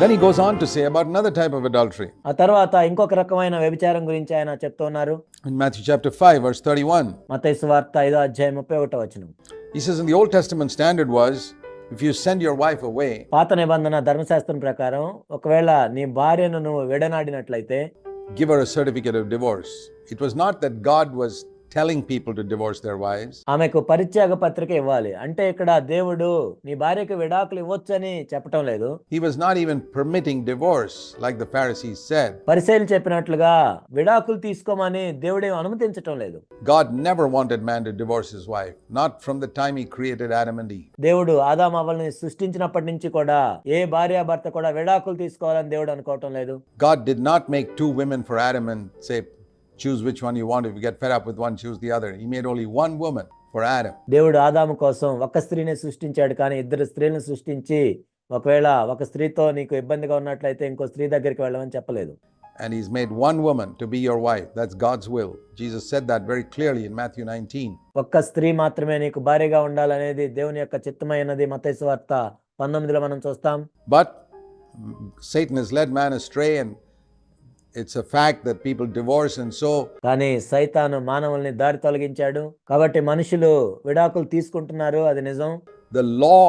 Then he goes on to say about another type of adultery. ఆ తర్వాత ఇంకొక రకమైన వ్యభిచారం గురించి ఆయన చెప్తున్నారు In Matthew chapter 5, verse 31, మత్తయి వార్త ఐదో అధ్యాయం ముప్పై ఒకటో వచనం he says, In the Old Testament standard was if you send your wife away, పాత నిబంధన ధర్మశాస్త్రం ప్రకారం ఒకవేళ నీ భార్యను నువ్వు విడనాడినట్లయితే give her a certificate of divorce. It was not that God was telling people to divorce their wives, ఆమెకు పరిత్యాగ పత్రిక ఇవ్వాలి అంటే ఇక్కడ దేవుడు నీ భార్యకు విడాకులు ఇవ్వచ్చని చెప్పటం లేదు he was not even permitting divorce, like the Pharisees said. పరిశైలు చెప్పినట్లుగా విడాకులు తీసుకోమని దేవుడే అనుమతించటం లేదు God never wanted man to divorce his wife, not from the time he created Adam and Eve. దేవుడు ఆదామవ్వల్ని సృష్టించినప్పటి నుంచి కూడా ఏ భార్యాభర్త కూడా విడాకులు తీసుకోవాలని దేవుడు అనుకోవటం లేదు God did not make two women for Adam and say, choose which one you want. If you get fed up with one, choose the other. He made only one woman for Adam. దేవుడు ఆదాము కోసం ఒక స్త్రీని సృష్టించాడు కానీ ఇద్దరు స్త్రీలను సృష్టించి ఒకవేళ ఒక స్త్రీతో నీకు ఇబ్బందిగా ఉన్నట్లయితే ఇంకో స్త్రీ దగ్గరికి వెళ్ళమని చెప్పలేదు And he's made one woman to be your wife. That's God's will. Jesus said that very clearly in Matthew 19. ఒక్క స్త్రీ మాత్రమే నీకు భార్యగా ఉండాలనేది దేవుని యొక్క చిత్తమైనది మతైసు వార్త పంతొమ్మిదిలో మనం చూస్తాం But mm, Satan has led man astray, and it's a fact the people divorce and so కానీ సైతాను మానవుల్ని దారి తొలగించాడు. కాబట్టి మనుషులు విడాకులు తీసుకుంటున్నారు. అది నిజం. The law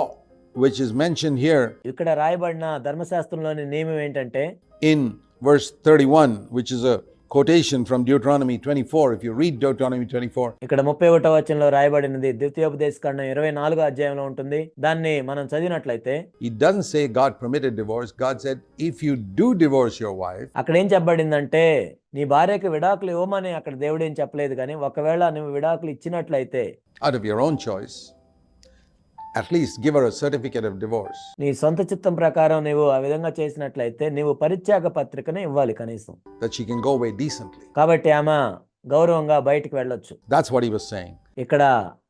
which is mention here ఇక్కడ రాయబడిన ధర్మశాస్త్రంలోని నియమం ఏంటంటే in verse thirty one which is a quotation from Deuteronomy 24. If you read Deuteronomy 24, ఇక్కడ ముప్పై ఒకటో వచనంలో రాయబడినది ద్వితీయోపదేశ ఖండం ఇరవై నాలుగో అధ్యాయంలో ఉంటుంది దాన్ని మనం చదివినట్లయితే it doesn't say God permitted divorce. God said, if you do divorce your wife, అక్కడ ఏం చెప్పబడిందంటే నీ భార్యకి విడాకులు ఇవ్వమని అక్కడ దేవుడు ఏం చెప్పలేదు కానీ ఒకవేళ నువ్వు విడాకులు ఇచ్చినట్లయితే out of your own choice, at least give her a certificate of divorce. నీ సొంత చిత్తం ప్రకారం నువ్వు ఆ విధంగా చేసినట్లయితే నీవు పరిత్యాగ పత్రికను ఇవ్వాలి కనీసం that she can go away decently. కాబట్టి ఆమె గౌరవంగా బయటికి వెళ్ళొచ్చు That's what he was saying. ఇక్కడ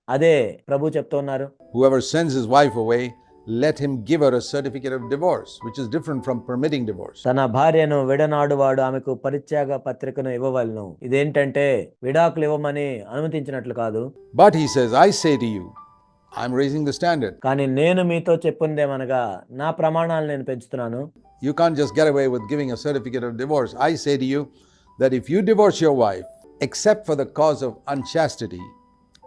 అదే ప్రభు చెప్తున్నారు Whoever sends his wife away, let him give her a certificate of divorce, which is different from permitting divorce. తన భార్యను విడనాడువాడు ఆమెకు పరిత్యాగ పత్రికను ఇవ్వవలను ఇదేంటంటే విడాకులు ఇవ్వమని అనుమతించినట్లు కాదు But he says, I say to you, I'm raising the standard. కానీ నేను మీతో చెప్పుందేమనగా నా ప్రమాణాలు నేను పెంచుతున్నాను You can't just get away with giving a certificate of divorce. I say to you that if you divorce your wife, except for the cause of unchastity,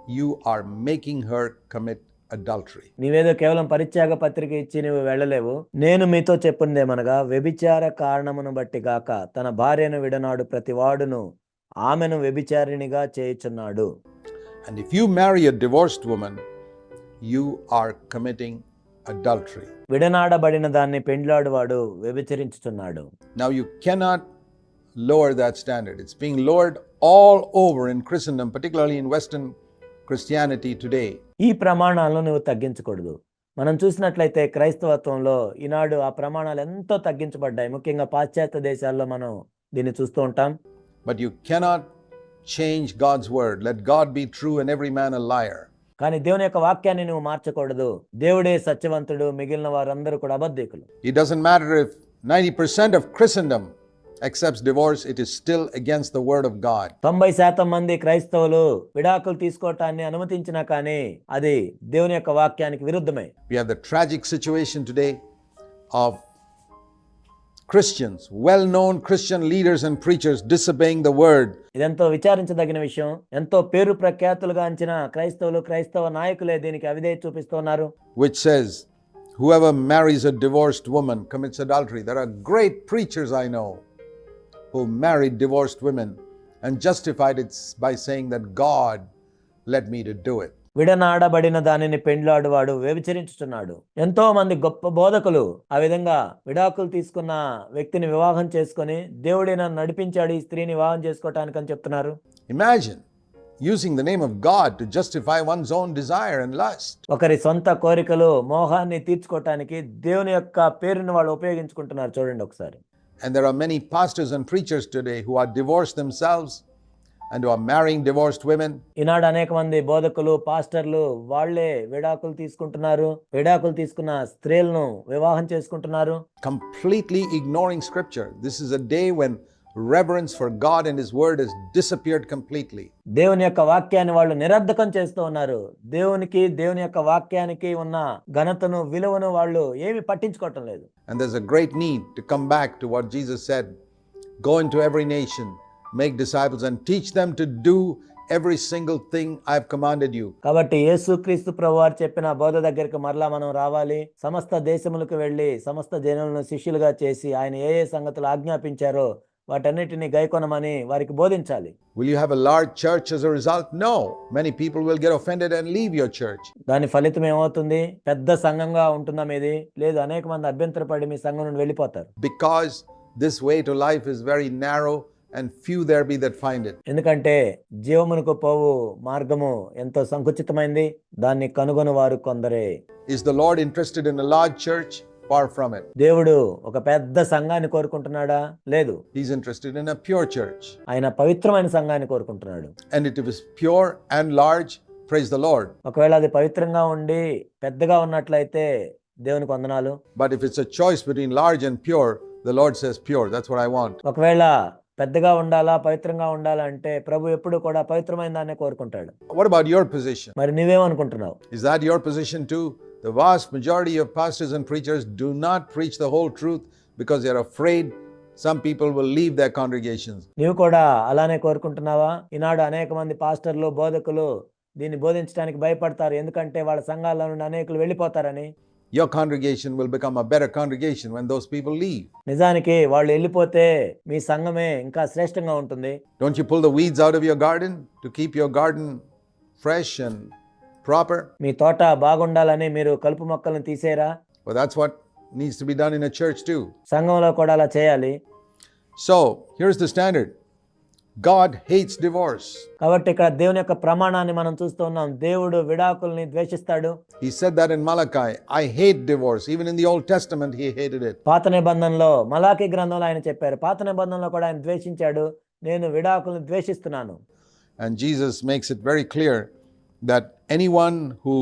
you are making her commit adultery. నీవేదో కేవలం పరిత్యాగ పత్రిక ఇచ్చి నువ్వు వెళ్ళలేవు నేను మీతో చెప్పుందేమనగా వ్యభిచార కారణమును బట్టి గాక తన భార్యను విడనాడు ప్రతి వాడును ఆమెను వ్యభిచారిణిగా చేయుచున్నాడు And if you marry a divorced woman, you are committing adultery. విడనాడబడిన దాన్ని పెండ్లాడువాడు వ్యభిచరించుచున్నాడు Now, you cannot lower that standard. It's being lowered all over in Christendom, particularly in Western Christianity today. ఈ ప్రమాణాలను నువ్వు తగ్గించకూడదు మనం చూసినట్లయితే క్రైస్తవత్వంలో ఈనాడు ఆ ప్రమాణాలు ఎంతో తగ్గించబడ్డాయి ముఖ్యంగా పాశ్చాత్య దేశాల్లో మనం దీన్ని చూస్తూ ఉంటాం But you cannot change God's word. Let God be true and every man a liar. కానీ దేవుని యొక్క వాక్యాన్ని నువ్వు మార్చకూడదు. దేవుడే సత్యవంతుడు మిగిలిన వారందరూ కూడా అబద్ధికులు. It doesn't matter if 90% of Christianity accepts divorce it is still against the word of god. 90% మంది క్రైస్తవులు విడాకులు తీసుకోవటాన్ని అనుమతించినా కానీ అది దేవుని యొక్క వాక్యానికి విరుద్ధమే. We have the tragic situation today Christians, well known Christian leaders and preachers disobeying the word ఇదెంతో విచారించదగిన విషయం ఎంతో పేరు ప్రఖ్యాతులుగాంచిన క్రైస్తవులు క్రైస్తవ నాయకులే దీనికి అవిధేయ చూపిస్తున్నారు which says, Whoever marries a divorced woman commits adultery. There are great preachers I know who married divorced women and justified it by saying that God led me to do it. విడనాడబడిన దానిని పెండ్లాడువాడు వ్యభిచరించుచున్నాడు. ఎంతో మంది గొప్ప బోధకులు ఆ విధంగా విడాకులు తీసుకున్న వ్యక్తిని వివాహం చేసుకొని దేవుడే నడిపించాడు ఈ స్త్రీని వివాహం చేసుకోవటానికి అని చెప్తున్నారు. Imagine using the name of God to justify one's own desire and lust. ఒకరి సొంత కోరికలు మోహాన్ని తీర్చుకోవటానికి దేవుని యొక్క పేరుని వాళ్ళు ఉపయోగించుకుంటున్నారు. చూడండి ఒకసారి. And there are many pastors and preachers today who are divorced themselves and who are marrying divorced women. ఈనాడు అనేక మంది బోధకులు పాస్టర్లు వాళ్ళే విడాకులు తీసుకుంటున్నారు విడాకులు తీసుకున్న స్త్రీలను వివాహం చేసుకుంటున్నారు completely ignoring scripture. This is a day when reverence for God and His Word has disappeared completely. దేవుని యొక్క వాక్యాన్ని వాళ్ళు నిరర్ధకం చేస్తూ ఉన్నారు దేవునికి దేవుని యొక్క వాక్యానికి ఉన్న ఘనతను విలువను వాళ్ళు ఏమి పట్టించుకోవటం లేదు And there's a great need to come back to what Jesus said go into every nation, make disciples, and teach them to do every single thing I've commanded you. కాబట్టి యేసుక్రీస్తు ప్రభువారు చెప్పిన బోధ దగ్గరికి మరలా మనం రావాలి సమస్త దేశములకు వెళ్ళి సమస్త జనులను శిష్యులుగా చేసి ఆయన ఏ ఏ సంగతులు ఆజ్ఞాపించారో వాటన్నిటిని గైకొనమని వారికి బోధించాలి Will you have a large church as a result? No. Many people will get offended and leave your church. దాని ఫలితం ఏమవుతుంది పెద్ద సంఘంగా ఉంటుందా మీది లేదు అనేక మంది అభ్యంతరపడి మీ సంఘం నుండి వెళ్ళిపోతారు because this way to life is very narrow and few there be that find it. ఎందుకంటే జీవమునకు పోవు మార్గము ఎంతో సంకుచితమైంది దాన్ని కనుగొని వారు కొందరే Is the Lord interested in a large church? Far from it. దేవుడు ఒక పెద్ద సంఘాన్ని కోరుకుంటున్నాడా లేదు He's interested in a pure church. ఆయన పవిత్రమైన సంఘాన్ని కోరుకుంటున్నాడు And if it is pure and large, praise the Lord. ఒకవేళ అది పవిత్రంగా ఉండి పెద్దగా ఉన్నట్లయితే దేవునికి వందనాలు But if it's a choice between large and pure, the Lord says pure. That's what I want. ఒకవేళ పెద్దగా ఉండాలా పవిత్రంగా ఉండాలా అంటే ప్రభు ఎప్పుడు కూడా పవిత్రమైన దాన్ని కోరుకుంటాడు. వాట్ అబౌట్ పొజిషన్ మరి నువ్వేమనుకుంటున్నావు? Is that your position to the vast majority of pastors and preachers do not preach the whole truth because you are some people will leave their congregations నువ్వు కూడా అలానే కోరుకుంటున్నావా? ఈనాడు అనేక మంది పాస్టర్లు బోధకులు దీన్ని బోధించడానికి భయపడతారు. ఎందుకంటే వాళ్ళ సంఘాల నుండి అనేకులు వెళ్ళిపోతారని. Your congregation will become a better congregation when those people leave. నిజానికి వాళ్ళు వెళ్ళిపోతే మీ సంఘమే ఇంకా శ్రేష్టంగా ఉంటుంది Don't you pull the weeds out of your garden to keep your garden fresh and proper? మీ తోట బాగుండాలని మీరు కలుపు మొక్కలను తీసేరా Well, that's what needs to be done in a church too. సంఘంలో కూడా అలా చేయాలి So, here's the standard God hates divorce. కాబట్టి ఇక్కడ దేవుని యొక్క ప్రమాణాన్ని మనం చూస్తూ ఉన్నాం దేవుడు విడాకుల్ని ద్వేషిస్తాడు He said that in Malachi. I hate divorce. Even in the Old Testament, he hated it. పాత నిబంధనలో మలాకి గ్రంథంలో ఆయన చెప్పారు పాత నిబంధనలో కూడా ఆయన ద్వేషించాడు నేను విడాకుల్ని ద్వేషిస్తున్నాను And Jesus makes it very clear that anyone who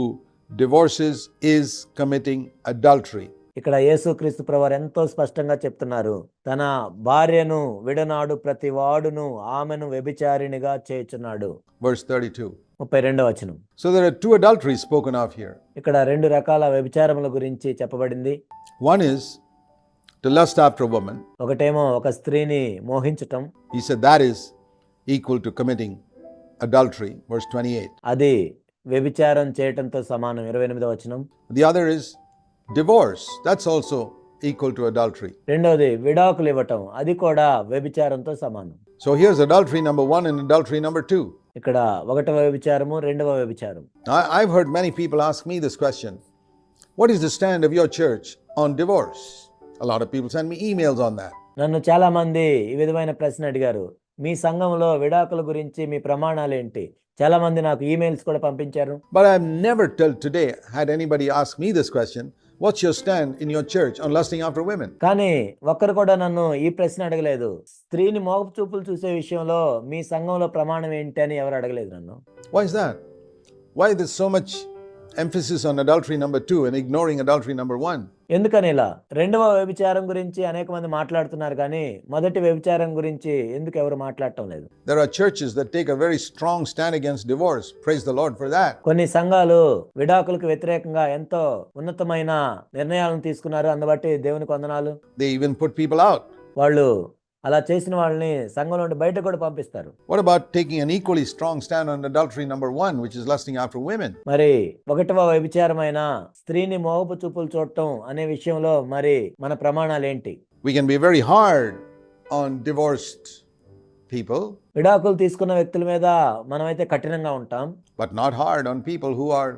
divorces is committing adultery. ఇక్కడ యేసుక్రీస్తు ప్రభువారు ఎంతో స్పష్టంగా చెప్తున్నారు తన భార్యను విడనాడు ప్రతి వాడును ఆమెను వ్యభిచారిణిగా చేయుచున్నాడు Verse 32. ముప్పై రెండవ వచనం there are two adulteries spoken of here. ఇక్కడ రెండు రకాల వ్యభిచారముల గురించి చెప్పబడింది is to lust after a woman. ఒకటేమో ఒక స్త్రీని మోహించటం He said that is equal to committing adultery. Verse 28. అది వ్యభిచారం చేయటంతో సమానం ఇరవై ఎనిమిదవ వచనం The other is divorce that's also equal to adultery రెండోది విడాకులు ఇవ్వటం అది కూడా వ్యభిచారంతో సమానం. So here is adultery number 1 and adultery number 2 ఇక్కడ ఒకటవ వ్యభిచారము రెండవ వ్యభిచారం I have heard many people ask me this question. What is the stand of your church on divorce? A lot of people send me emails on that. నన్ను చాలా మంది ఈ విధమైన ప్రశ్న అడిగారు. మీ సంఘంలో విడాకుల గురించి మీ ప్రమాణాలు ఏంటి? చాలా మంది నాకు ఈమెయిల్స్ కూడా పంపించారు. But I have never till today had anybody ask me this question what's your stand in your church on lusting after women కానీ ఒక్కరు కూడా నన్ను ఈ ప్రశ్న అడగలేదు. స్త్రీని మోగపు చూపులు చూసే విషయంలో మీ సంఘంలో ప్రమాణం ఏంటి అని ఎవరు అడగలేదు నన్ను. Why's that why this so much emphasis on adultery number two and ignoring adultery number one ఎందుకని ఇలా రెండవ వ్యభిచారం గురించి అనేక మంది మాట్లాడుతున్నారు కానీ మొదటి వ్యభిచారం గురించి ఎందుకు ఎవరు మాట్లాడటం లేదు? There are churches that take a very strong stand against divorce praise the Lord for that కొన్ని సంఘాలు విడాకులకు వ్యతిరేకంగా ఎంతో ఉన్నతమైన నిర్ణయాలను తీసుకున్నారు. అందుబట్టి దేవునికి వందనాలు. They even put people out వాళ్ళు అలా చేసిన వాళ్ళని సంఘంలో నుండి బయట కూడా పంపిస్తారు. What about taking an equally strong stand on adultery number 1 which lusting after women మరి ఒకటవ వ్యభిచారమైన స్త్రీని మోహపు చూపులు చూడటం అనే విషయంలో మరి మన ప్రమాణాలు ఏంటి? We can be very hard on divorced people విడాకులు తీసుకున్న వ్యక్తుల మీద మనమైతే కఠినంగా ఉంటాం. But not hard on people who are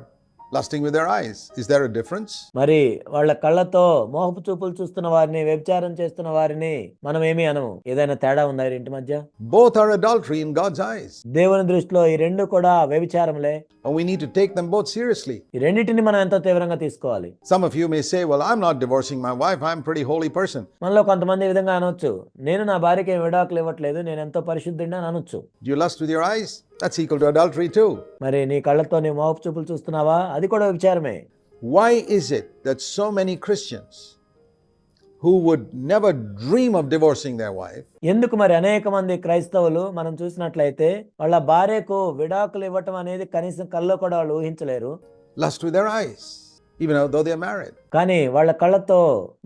lusting with their eyes. Is there a difference? మరి వాళ్ళ కళ్ళతో మోహపు చూపులు చూస్తున్న వారిని వ్యభిచారం చేస్తున్న వారిని మనం ఏమీ అనము ఏదైనా తేడా ఉందా ఇంటి మధ్య Both are adultery in God's eyes. దేవుని దృష్టిలో ఈ రెండు కూడా వ్యభిచారములే And we need to take them both seriously. ఈ రెండింటిని మనం ఎంతో తీవ్రంగా తీసుకోవాలి Some of you may say, Well, I'm not divorcing my wife, I'm a pretty holy person. మనలో కొంతమంది ఈ విధంగా అనొచ్చు నేను నా భార్యకి ఏం విడాకులు ఇవ్వట్లేదు నేను ఎంతో పరిశుద్ధుడిని అని అనొచ్చు Do you lust with your eyes? That's equal to adultery too. మరి నీ కళ్ళతో నీ మోహపు చూపులు చూస్తున్నావా అది కూడా విచారమే Why is it that so many Christians who would never dream of divorcing their wife ఎందుకు మరి అనేక మంది క్రైస్తవులు మనం చూసినట్లయితే వాళ్ళ భార్యకు విడాకులు ఇవ్వటం అనేది కనీసం కల్లో కూడా వాళ్ళు ఊహించలేరు lust with their eyes? even though they are married, కానీ వాళ్ళ కళ్ళతో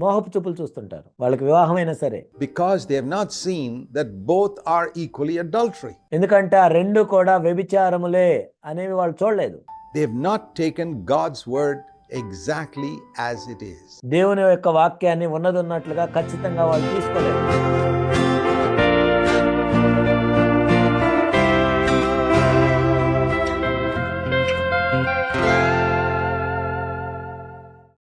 మోహపు చూపులు చూస్తుంటారు వాళ్ళకి వివాహమైనా సరే because they have not seen that both are equally adultery. ఎందుకంటే ఆ రెండు కూడా వ్యభిచారములే అనేవి వాళ్ళు చూడలేదు They have not taken God's word exactly as it is. దేవుని యొక్క వాక్యాన్ని ఉన్నది ఉన్నట్లుగా ఖచ్చితంగా వాళ్ళు తీసుకోలేదు